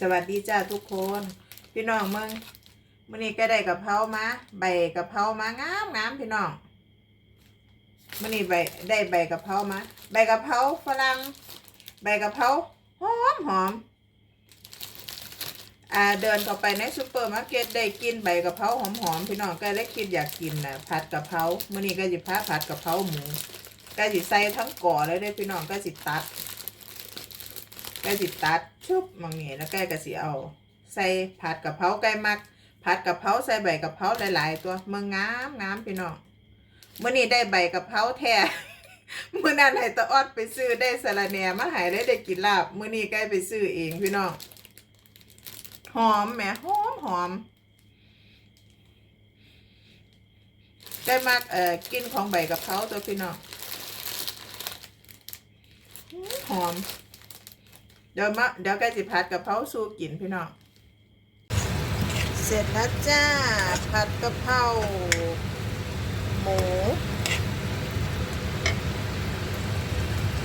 สวัสดีจ้าทุกคน พี่น้องเมืองมื้อนี้ก็ได้กะเพรามาใบกะเพรามางามงามพี่น้องมื้อนี้ใบได้ใบกะเพรามาใบกะเพราฝรั่งใบกะเพราหอมหอมอ่าเดินเข้าไปในซูเปอร์มาร์เก็ตได้กินใบกะเพราหอมหอมพี่น้องก็เลยคิดอยากกินนะผัดกะเพรามื้อนี้ก็สิพาผัดกะเพราหมูก็สิใส่ทั้งก่อเลยเด้พี่น้องก็สิตัด ก็สิตัดชุบมังนี่แล้วก็ก็สิเอา ใส่ผัดกะเพราไก่มักผัดกะเพราใส่ใบกะเพราหลาย ๆ ตัวเมืองงามงามพี่น้องเมื้อนี้ได้ใบกะเพราแท้มื้อนั้นให้ตาออดไปซื้อได้สะระแหน่มาให้ได้ได้กินลาบเมื้อนี้ใกล้ไปซื้อเองพี่น้องหอมแหมหอมหอมได้มากเอ่อกินของใบกะเพราตัวพี่น้องหอม เดี๋ยวมาเดี๋ยวใกล้สิผัดกะเพราสู้กินพี่น้อง เสร็จแล้วจ้า ผัดกะเพราหมู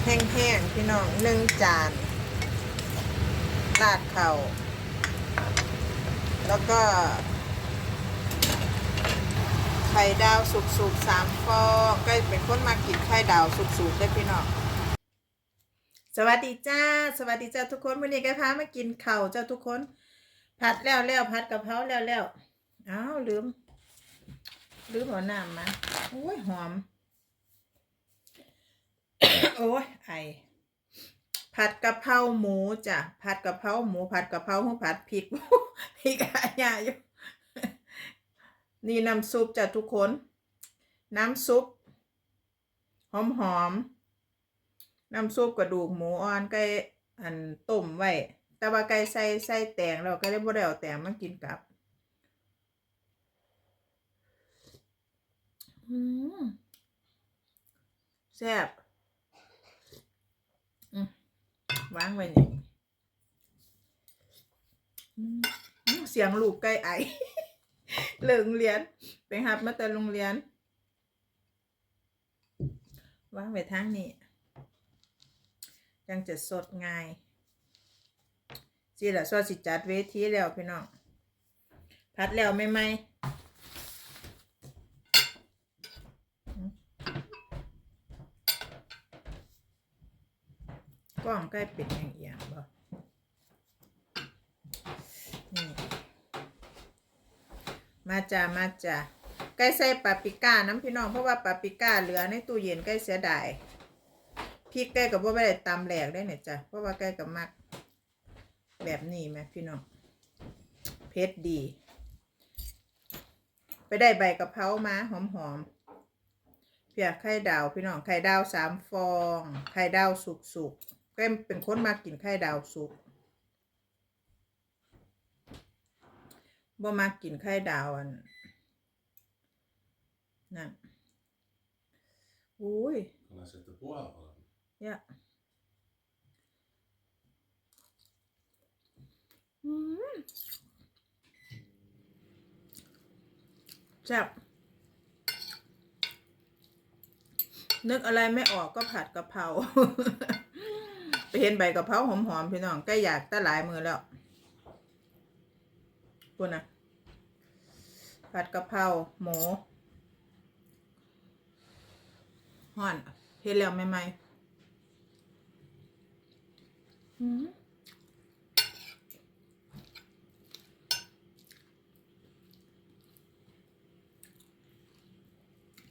แห้งๆพี่น้องหนึ่งจานราดเข่า แล้วก็ ไข่ดาวสุกๆสามฟองก็เป็นคนมากินไข่ดาวสุกๆได้พี่น้อง สวัสดีจ้า สวัสดีจ้าทุกคนวันนี้ก็พามากินข้าเจ้าทุกคน ผัดแล้วแล้วผัดกะเพราแล้วแล้วอ้าวลืม ลืมเอาน้ำมาโอ้ยหอม โอ้ยไอผัดกะเพราหมูจ้ะผัดกะเพราหมู ผัดกะเพราหัวผัดพริกพริกอาญาอยู่นี่น้ำซุปจ้ะทุกคน น้ำซุป หอมหอม น้ำซุปกระดูกหมูอ่อนไก่อันต้มไว้ แต่ว่าไก่ใส่ใส่แตงเราก็เลยบ่ได้เอาแตงมากินกับ อืมแซ่บอืมวางไว้นี่อืมอืมเสียงลูกไก่ไอเลิกโรงเรียน ไปหับมาแต่โรงเรียนวางไว้ทางนี้ จังจะสดง่ายสิละซอสิจัดเวทีแล้วพี่น้องพัดแล้วไม่ไหมกล้องใกล้ป็นอย่างเอียงบ่นี่มาจ้ามาจ้าใกล้ใส่ปาปิก้าน้ำพี่น้องเพราะว่าปาปิก้าเหลือในตู้เย็นใกล้เสียดาย พริกใกล้กับว่าไม่ได้ตำแหลกได้เนี่ยจ้ะเพราะว่าใกล้กับมัก แบบนี้ไหมพี่น้องเผ็ดดี ไปได้ใบกะเพรามาหอมๆเพียไข่ดาวพี่น้องไข่ดาวสามฟอง ไข่ดาวสุกๆแก้มเป็นคนมากินไข่ดาวสุกบ่มากินไข่ดาวอันนั่นอุ้ย Kan jag sätta på alla? Ja. Mm. แซ่บนึกอะไรไม่ออกก็ผัดกะเพรา ไปเห็นใบกะเพราหอมๆพี่น้องก็อยากตะหลายมือแล้วพูดนะผัดกะเพราหมูห่อนเฮ็ดแล้วใหม่ๆ อืม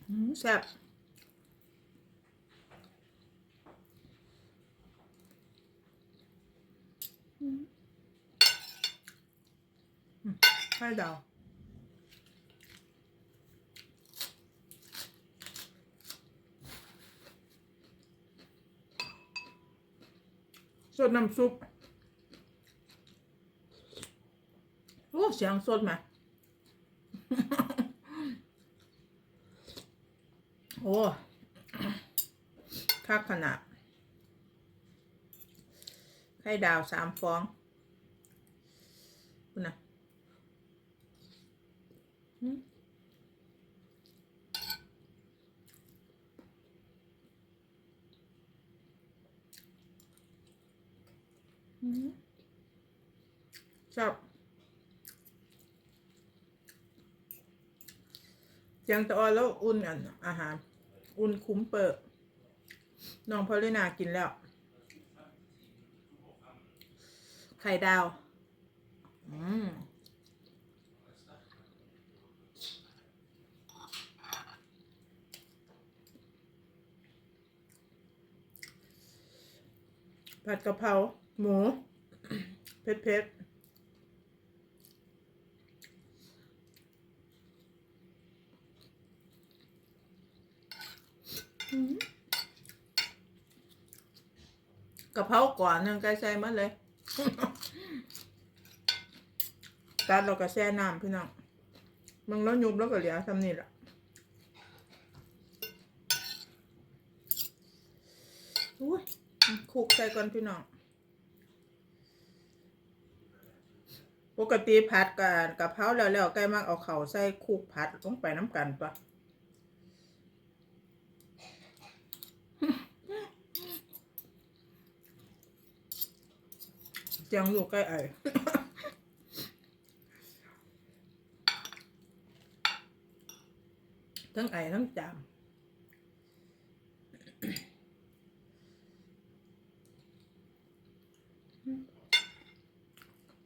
อืมแซ่บอืมอืมไข่ดาว สดน้ำซุป โอ้เสียงสดไหมโอ้คักขนาดไข่ดาวสามฟอง คุณนะอืม อืม ชอบเสียงตะออนแล้วอุ่นอันอาหาร อุ่นคุ้มเปิดน้องพอลินากินแล้ว ไข่ดาว อืมผัดกะเพรา หมู เผ็ดเผ็ดกะเพราก่อนนึงไก่ใส่มาเลยตัดเราก็แช่น้ำพี่น้องมึงแล้วยุบแล้วก็เหลือทำนี่แหละอุ้ยคุกใส่ก่อนพี่น้อง ปกติผัดกับกะเพราแล้วแล้วไก่มักเอาเข่าใส่คลุกผัดลงไปน้ำกันปะเจียงอยู่ใกล้ไอทั้งไอทั้งจาม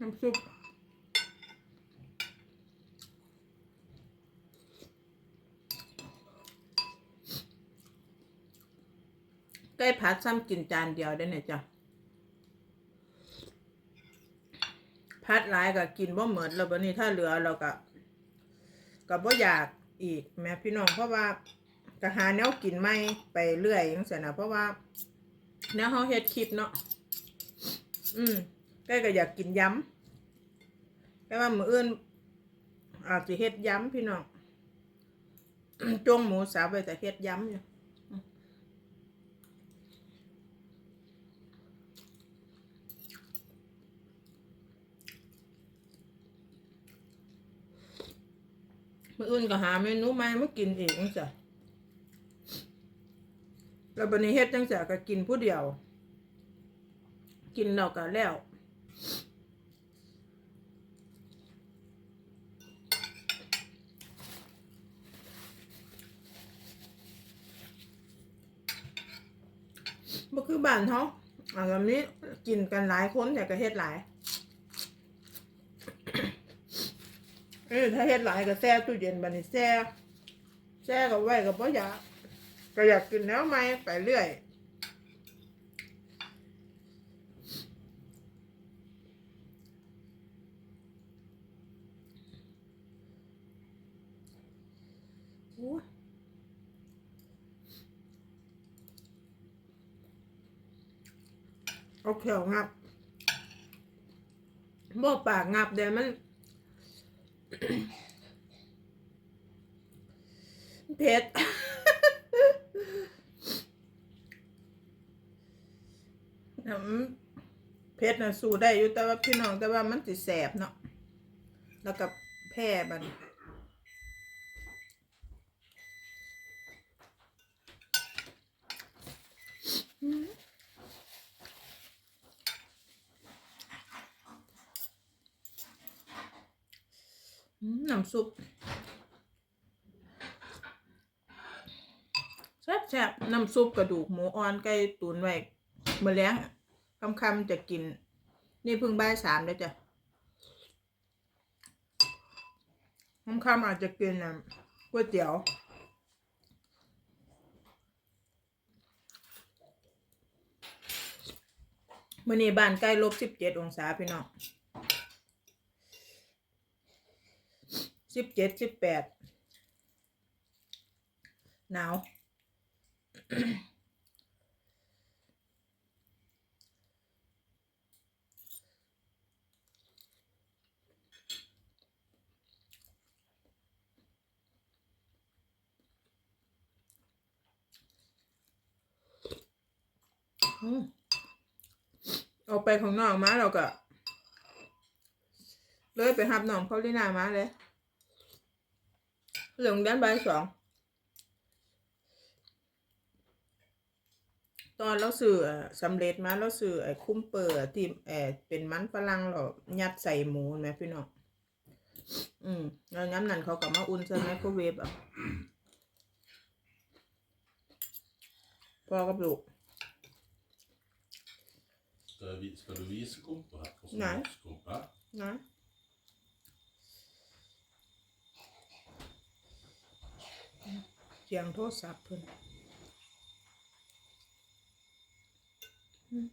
น้ำซุป ไก่ผัดซ้ำกินจานเดียวได้เนี่ยจ้ะพัดหลายก็กินบ่เหมือนแล้วบัดนี้ถ้าเหลือเราก็ก็บ่อยากอีกแม่พี่น้องเพราะว่าก็หาแนวกินใหม่ไปเรื่อยจังซี่นะเพราะว่าแนวเฮาเฮ็ดคลิปเนาะอืมใกล้ก็อยากกินยำแต่ว่ามืออื่นอาจสิเฮ็ดยำพี่น้องจงหมูสับไว้แต่เฮ็ดยำอยู่ มื่ออื่นก็หาเมนูใหม่มากินเองจ้ะแล้วบันนี้เฮ็ดจังจ้ะก็กินผู้เดียว กินแล้วก็แล้วบ่คือบ้านเฮาอ่าแบบนี้กินกันหลายคนแต่ก็เฮ็ดหลาย ออถ้าเฮ็ดหลายก็แช่ตู้เย็นบัดนี้แช่แช่ก็ไว้ก็บ่อยากก็อยากกินแนวใหม่ไปเรื่อยโอ้ยเอาเขียวงับบ่ปากงับเดี๋ยวมัน เผ็ดน้ำเผ็ดนะสู้ได้อยู่แต่ว่าพี่น้องแต่ว่ามันสิแสบเนาะแล้วกับแพร่บันอืม น้ำซุปแซ่บแซ่บๆน้ำซุปกระดูกหมูอ่อนไก่ตุ๋นไว้เมื่อแล้งคำคำๆจะกิน นี่เพิ่งบ่ายสามแล้วจ้ะคำคำๆอาจจะกินอะก๋วยเตี๋ยวมื่อนี้บ้านใกล้ลบสิบเจ็ดองศาพี่น้อง สิบเจ็ดสิบแปดหนาวออกไปของนอกมาเราก็ เลยไปหับน้องเขาลีนามาเลย หลืองด้านใบายสอง ตอนเราซื้อเอ่อสำเร็จมาเราซื้อไอ้คุ้มเปิดที่เออเป็นมันฝรั่งเรายัดใส่หมูแม่พี่น้อง อืมแล้วย้ำนั้นเขาก็มาอุ่นใส่ไมโครเวฟอะพอกับลูก Ska, vi, ska du visa kompo här? Och så Nej. kompo, ja? นะเสียงโทรศัพท์เพิ่นอือ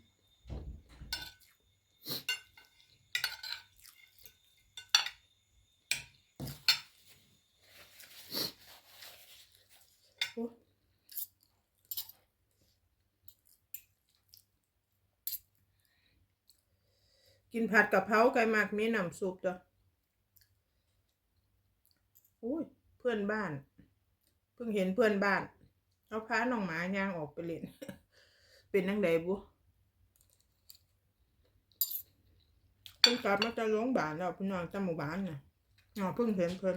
กินผัดกะเพราไก่หมักมีน้ำซุปจ้ะโอ้ย เพื่อนบ้าน พิ่งเห็นเพื่อนบ้าน เอาพาน้องหมาย่างออกไปเล่น เป็นนังใดบุเพิ่งกลับมาจากโรงพยาบาลแล้วพี่น้องจำหมู่บ้านน่ะอ๋อเพิ่งเห็นเพิ่น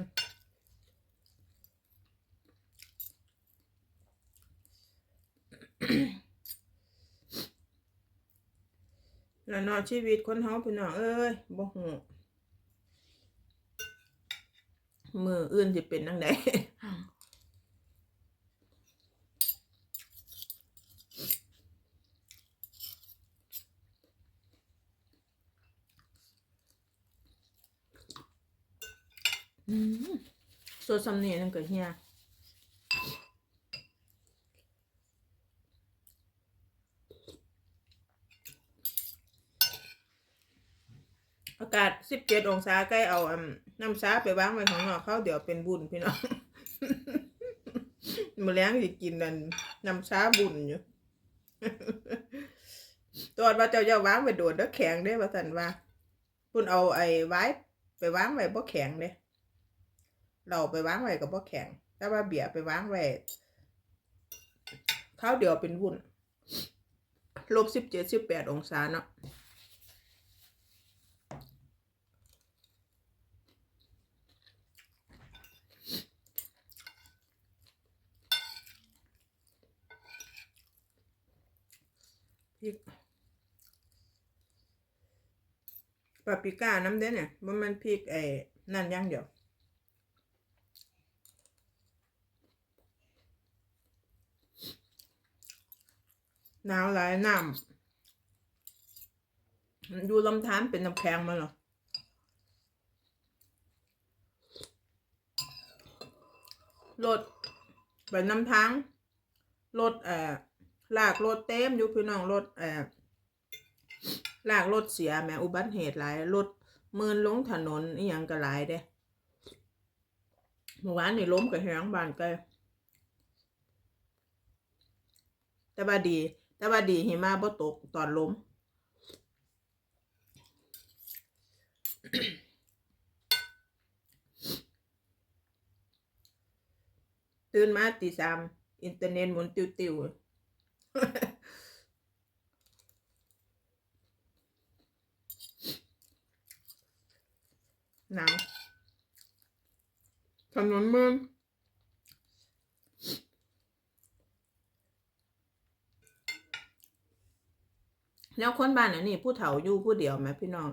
แล้วนอนชีวิตคนเฮาพี่น้องเอ้ยบ่ฮู้มืออื่นสิเป็นจังได อืมสดสำเนียงนั่นก็เฮียอากาศสิบเจ็ดองศาใกล้เอาน้ำซาไปวางไว้ข้างนอกเขาเดี๋ยวเป็นบุญพี่น้องมือแล้งสิกินนั่นน้ำซาบุญอยู่ตอนว่าเจ้าจะวางไว้โดดแล้วแข็งเด้ว่าซั่นว่าพุ่นเอาไอ้ไว้ไปวางไว้บ่แข็งเด้ เราไปวางไว้กับบ่แข็งแต่ว่าเบียร์ไปวางไว้ข้าวเดียวเป็นวุ่นลบสิบเจ็ดสิบแปดองศาเนาะพริกปาปริก้าน้ำเด้เนี่ยมันมันพริกไอ้นั่นย่างเดียว หนาวหลายน้ำดูลำธารเป็นน้ำแข็งมาหรอรถไปน้ำทางรถเอ่อลากรถเต็มอยู่พี่น้องรถเอ่อลากรถเสียแม่อุบัติเหตุหลายรถมืนลงถนนอีหยังก็หลายเด้เมื่อวานนี่ล้มกับแหงบ้านไกลแต่ว่าดี แต่ว่าดีหิมะบ่ตกตอนล้มตื่นมาตีสามอินเทอร์เน็ตหมุนติวติวหนาวถนนเมือง แล้วคนบ้านอันนี้ผู้เฒ่าอยู่ผู้เดียวไหมพี่น้อง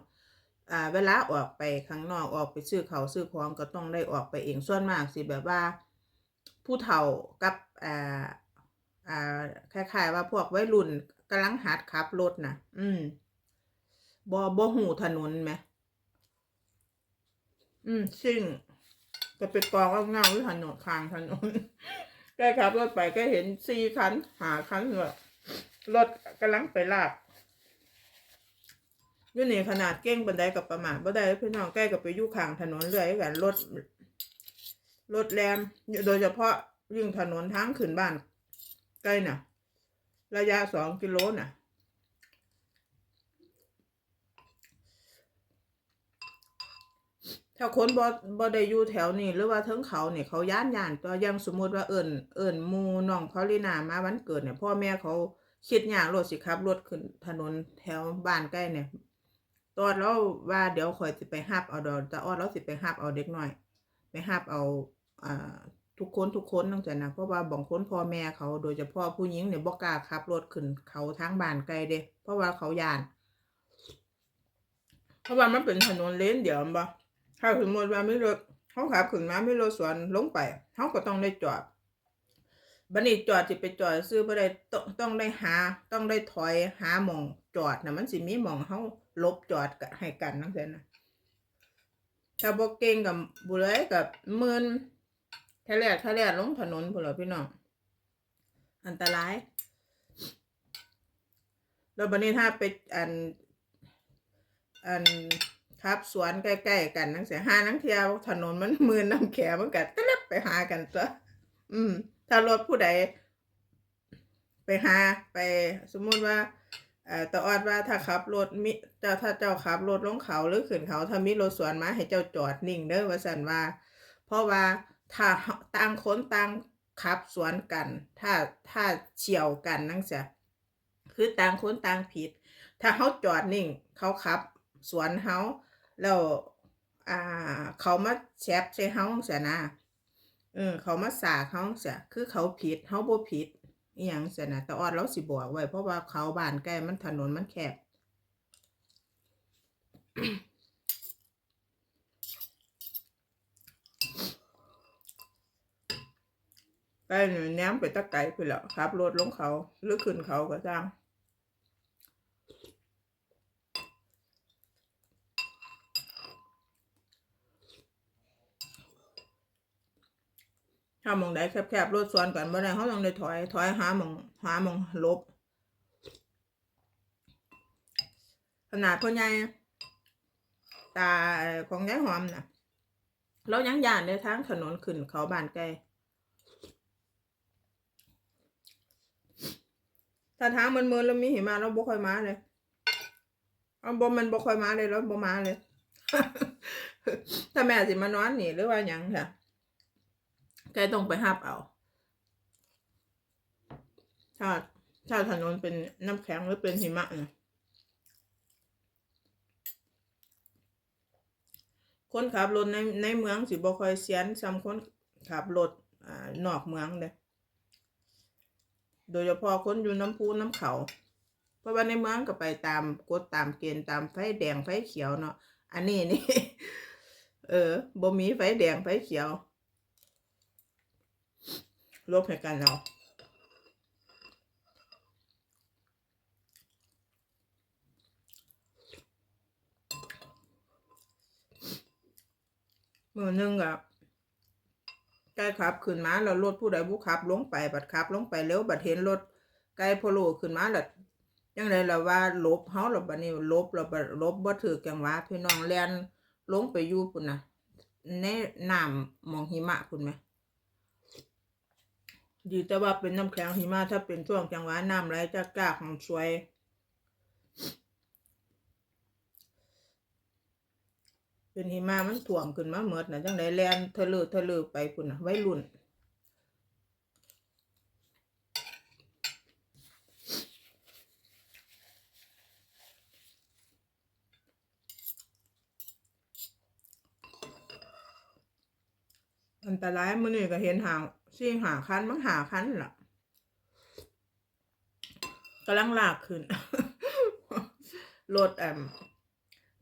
อ่า เวลาออกไปข้างนอกออกไปซื้อเขาซื้อของก็ต้องได้ออกไปเองส่วนมากสิแบบว่า ผู้เฒ่ากับอ่าอ่าคล้ายๆว่าพวกวัยรุ่นกำลังหัดขับรถนะอืมบ่บ่หูถนนไหมอืมซึ่งจะไปกองเอาเงาที่ถนนข้างถนนกล้ขับรถไปก็เห็นสี่คันหาคันเลยรถกำลังไปลาก อยู่นี่ขนาดเก้งบันไดกับประมาทบ่ได้พี่น้องใกล้กับไปอยู่ข้างถนนเรื่อยกันรถรถแรมโดยเฉพาะยิ่งถนนทางขึ้นบ้าน ใกล้น่ะ ระยะสองกิโลน่ะ ถ้าคนบ่บ่ได้อยู่แถวนี้หรือว่าเทิงเขาเนี่ยเขาย่านย่านตัวยังสมมุติว่าเอิ้นเอิ้นหมู่น้องพอลินามาวันเกิดเนี่ยพ่อแม่เขาคิดอย่ากรถสิขับรถขึ้นถนนแถวบ้านใกล้เนี่ย ตอนเราว่าเดี๋ยวข่อยสิไปฮับเอาดอกแต่ออดเราสิไปฮับเอาเด็กหน้อยไปฮับเอาอ่าทุกคนทุกคนตั้งแต่นะเพราะว่าบางคนพ่อแม่เขาโดยเฉพาะผู้หญิงเนี่ยบ่กล้าขับรถขึ้นเขาทางบ้านไกลเด้เพราะว่าเขายาน เพราะว่ามันเป็นถนนเลนเดียวบ่ถ้าสมมติว่าไมีรถเขาขับขึ้นมาไมีรถสวนลงไปเขาก็ต้องได้จอดบัดนี้จอดสิไปจอดซื้อบ่ได้ต้องต้องได้หาต้องได้ถอยหาหม่อง จอดนะมันสิมีมองเฮาลบจอดกะให้กันจังซี่นะถ้าบ่เก่งกับบุเลยกับมื่นแท้แรกแท้แรกลงถนนพุ่นล่ะพี่น้องอันตรายแล้วบัดนี้ถ้าไปอันอันครับสวนใกล้ๆกันนังเสียห้านังเที่ยวถนนมันมืนน้ำแขมันกัดตะลับไปหากันตัวอืม ถ้ารถผู้ใด ไปหาไปสมมุติว่า ตาออดว่าถ้าขับรถมิเจ้าถ้าเจ้าขับรถลงเขาหรือขึ้นเขาถ้ามีรถสวนมาให้เจ้าจอดนิ่งเด้อว่าสันว่า เพราะว่าถ้าต่างคนต่างขับสวนกัน ถ้าถ้าเฉียวกันนั่นเสียคือต่างคนต่างผิด ถ้าเขาจอดนิ่ง เขาขับสวนเขาแล้วอ่า เขามาแชบใส่เฮาเสียนะเออเขามาสาเขาเสียคือเขาผิดเขาบ่ผิด อหย่างเสียนะแต่ออดเราสิบอกไว้ เพราะว่าเขาบานใกล้มันถนนมันแคบไปหนูแนมไปตะไก่ไปแล้วครับรถลงเขาหรือขึ้นเขาก็จ้าง ถ้ามองได้แคบๆรถสวนกันบ่ได้เขาต้องได้ถอย ถอยหามองหามองลบ ขนาดพ่อใหญ่ตาของยายหอมน่ะเรายังย่านในทางถนนขึ้นเขาบานไกลถ้าทางมันมืนแล้วมีหิมะเราบ่ค่อยมาเลยเอาบ่มันบ่ค่อยมาเลยแล้วบ่มาเลย ถ้าแม่สิมานอนนี่หรือว่าหยังค่ะ แกต้องไปหับเอาถ้าถ้าถนนเป็นน้ำแข็งหรือเป็นหิมะนะคนขับรถในในเมืองสิบ่ค่อยเสียนซ้ำคนขับรถอ่านอกเมืองเด้โดยเฉพาะคนอยู่น้ำพูน้ำเขา เพราะว่าในเมืองก็ไปตามกฎตามเกณฑ์ตามไฟแดงไฟเขียวเนาะอันนี้นี่ เออบ่มีไฟแดงไฟเขียว ลบให้กันเรามือหนึ่งกับไก่ขับขึ้นมาแล้วรถผู้ใดผู้ขับ ลงไปบัดขับ ลงไปเร็วบัดเห็นรถไก่พโลขึ้นมาแล้วยังไงล่ะว่าลบเฮาแล้วบัดนี้ลบแล้วบัดลบบ่ถือจังหวะพี่น้องแลนลงไปอยู่พุ่นนะในน้ำมองหิมะพุ่นไหม ดีแต่ว่าเป็นน้ำแข็งหิมะถ้าเป็นช่วงจังหวะน้ำไหลจากกากของสวย เป็นหิมะมันถ่วมขึ้นมาเมดนะจังไดแลนทะลือทะลือไปพุ่นะไว้รุ่นอันตรายมื้อนี้ก็เห็นห่าง ซี่หาคันมั้งหาคันล่ะกำลังลากขึ้นรถแอม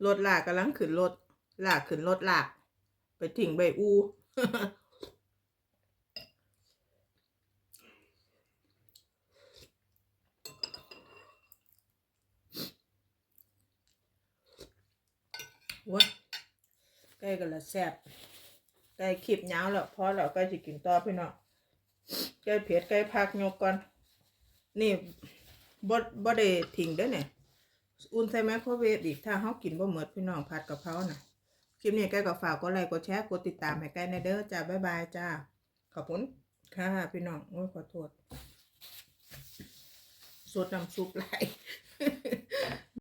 รถลากกำลังขึ้นรถลากขึ้นรถลาก ไปทิ้งใบอูว้าใกล้กันละแซ่บไก่คลิปยาวแล้วพอแล้วใกล้จะกินต่อพี่น้อง ไก่เผ็ดไก่พักยกก่อน นี่บ่บ่ได้ทิ้งเด้เนี่ยอุ่นใส่ไมโครเวฟอีกถ้าเฮากินบ่หมดพี่น้องผัดกะเพราน่ะคลิปนี้ไก่ก็ฝากกดไลค์กดแชร์กดติดตามให้ไก่ในเด้อจ้าบ๊ายบายจ้า ขอบคุณค่ะพี่น้องโอ้ยขอโทษสดน้ำซุปไหล